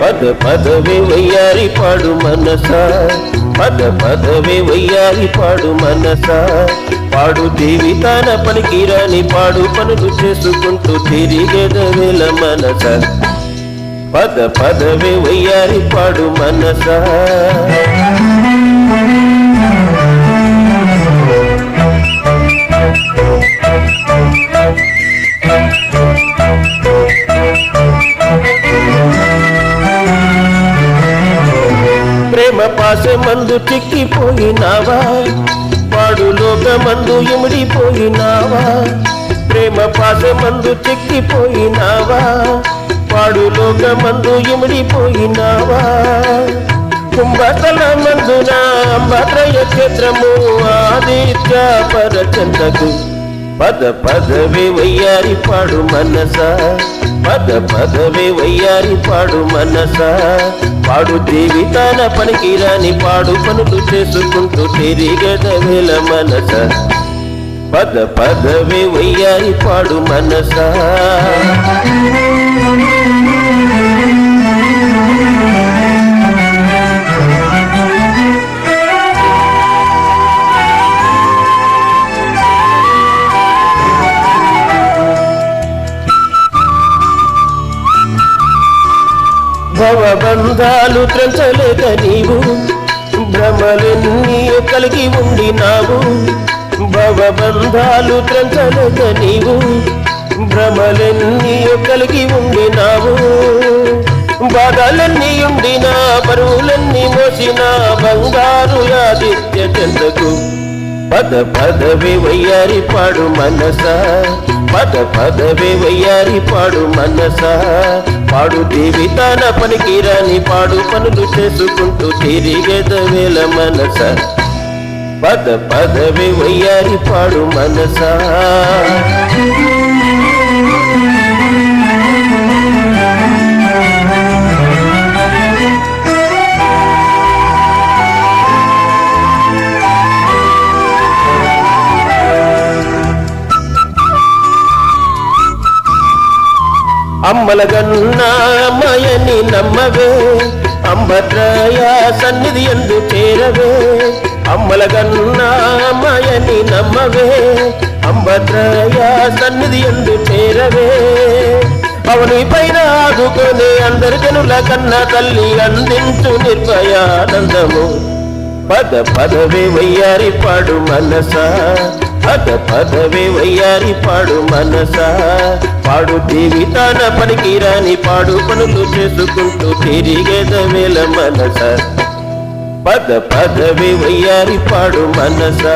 పద పదవే వయ్యారి పాడు మనసా. పద పదవి వయ్యారి పాడు మనసా. పాడు జీవితాన పనికిరాని పాడు పనులు చేసుకుంటూ తిరిగేదవేల మనస. పద పదవే వయ్యారి పాడు మనస. ప్రేమ పాస మందు చిక్కిపోయినావా? పాడు లోకమందు ఇమిడిపోయినావా? ప్రేమ పాస మందు చిక్కిపోయినావా? పాడు లోకమందు ఇమిడిపోయినావా? కుంభతల మందున భద్రయ క్షేత్రము ఆదిత్య పరచందకు పద పదవే వయ్యారి పాడు మనస. పద పదవే వయ్యారి పాడు మనస. పాడు దేవి తన పనికిరాని పాడు పనులు చేసుకుంటూ తిరిగదవేల మనస. పద పదవే వయ్యారి పాడు మనస. భవబంధాలు త్రెంచలేక నీవు భ్రమలెన్నీ కలిగి ఉండినావు. భవబంధాలు త్రెంచలేక నీవు భ్రమలెన్నీ కలిగి ఉండినావు. బాధలన్నీ ఉండినా బరువులన్నీ మోసిన బంగారు ఆదిత్య చెందకు. పద పదవి వయ్యారి పాడు మనస. పద పదవి వయ్యారి పాడు మనస. పాడు దేవి తన పనికిరాని పాడు పనులు చేసుకుంటూ తిరిగేదవేల మనస. పద పదవి వయ్యారి పాడు మనసా. అమ్మలగన్నా అమ్మయని నమ్మవే అంబద్రయ సన్నిధి ఎందు చేరవే. అమ్మలగన్నా అమ్మయని నమ్మవే అంబద్రయ సన్నిధి ఎందు చేరవే. అవని పైన ఆదుకొని అందరి జనుల కన్నా తల్లి అందించు నిర్భయానందము. పద పదవే వయ్యారి పాడు మనసా. పద పదవే వయ్యారి పాడు మనస. పాడు జీవితాన పనికిరాని పాడు పనులు చేసుకుంటూ తిరిగేదవేల మనస. పద పదవే వయ్యారి పాడు మనసా.